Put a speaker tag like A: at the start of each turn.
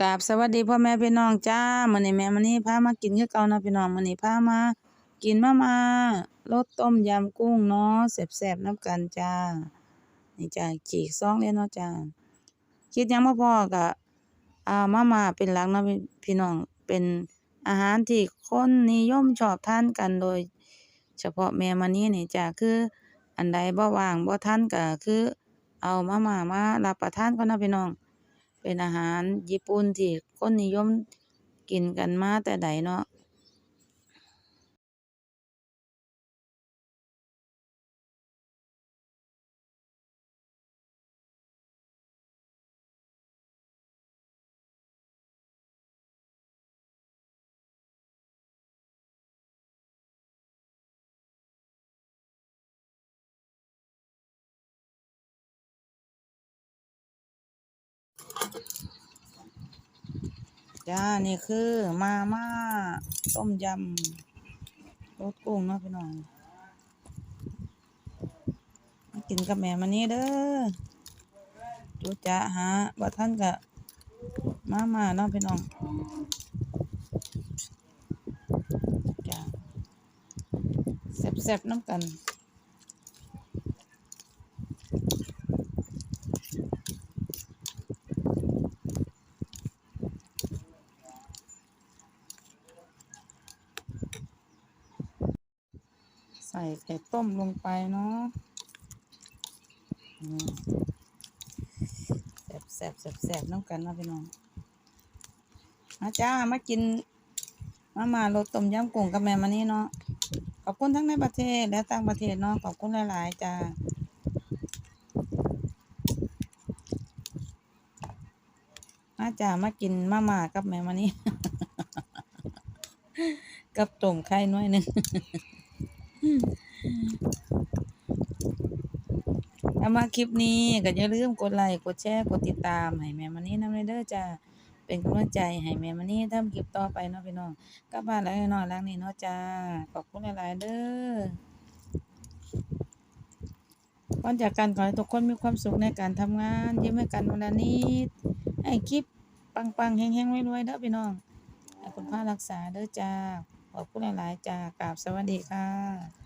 A: กราบสวัสดีพ่อแม่พี่น้องจ้ามื้อนี้แม่มื้อนี้พามากินคือเก่าเนาะพี่น้องมื้อนี้พามา กินมาม่ารสต้มยำกุ้งเนาะแซ่บๆนำกันจ้า นี่จ้าฉีกซองเลยเนาะจ้าคิดยังบ่พอก็อ่ามาม่าเป็นหลักเนาะพี่น้องเป็นอาหารที่คนนิยมชอบทานกันโดย เฉพาะแม่มื้อนี้นี่จ้าคืออันใดบ่ว่างบ่ทันก็คือ เอามาม่ามารับประทานก่อนนะพี่น้อง เป็นอาหารญี่ปุ่นที่คนนิยมกินกันมาแต่ใดเนาะ จ้า นี่คือมาม่าต้มยำรสกุ้งเนาะพี่น้องมากินกับแม่มื้อนี้เด้อจุจ๊ะฮะบ่าทันก็มาม่าเนาะพี่น้องจ้าแซ่บๆน้ำกัน ใส่ไข่ต้มลงไปเนาะแซ่บแซ่บแซ่บแซ่บน้ำกันนาะพี่น้องมาจ้ามากิน มาม่ารสต้มยำกุ้งกับแม่มานี่เนาะขอบคุณทั้งในประเทศและต่างประเทศเนาะขอบคุณหลาย ๆ จ้ามาจ้ามากินมาม่ากับแม่มานี่ กับต้มไข่น้อยหนึง ถ้ามาคลิปนี้ก็อย่าลืมกดไลค์กดแชร์กดติดตามให้แม่มานี่นำเลเด้อจ้าเป็นกำลังใจให้แม่มานี่ทำคลิปต่อไปเนาะพี่น้องกลับบ้านแล้วน้อยหลังนี้เนาะจ้าขอบคุณหลายๆเด้อก่อนจากกันขอให้ทุกคนมีความสุขในการทำงานยิ้มให้กันวันละนิดให้คลิปปังๆแฮงๆรวยๆเด้อพี่น้องให้คุณพระรักษาเด้อจ้าขอบคุณหลายๆจ้ากราบสวัสดีค่ะ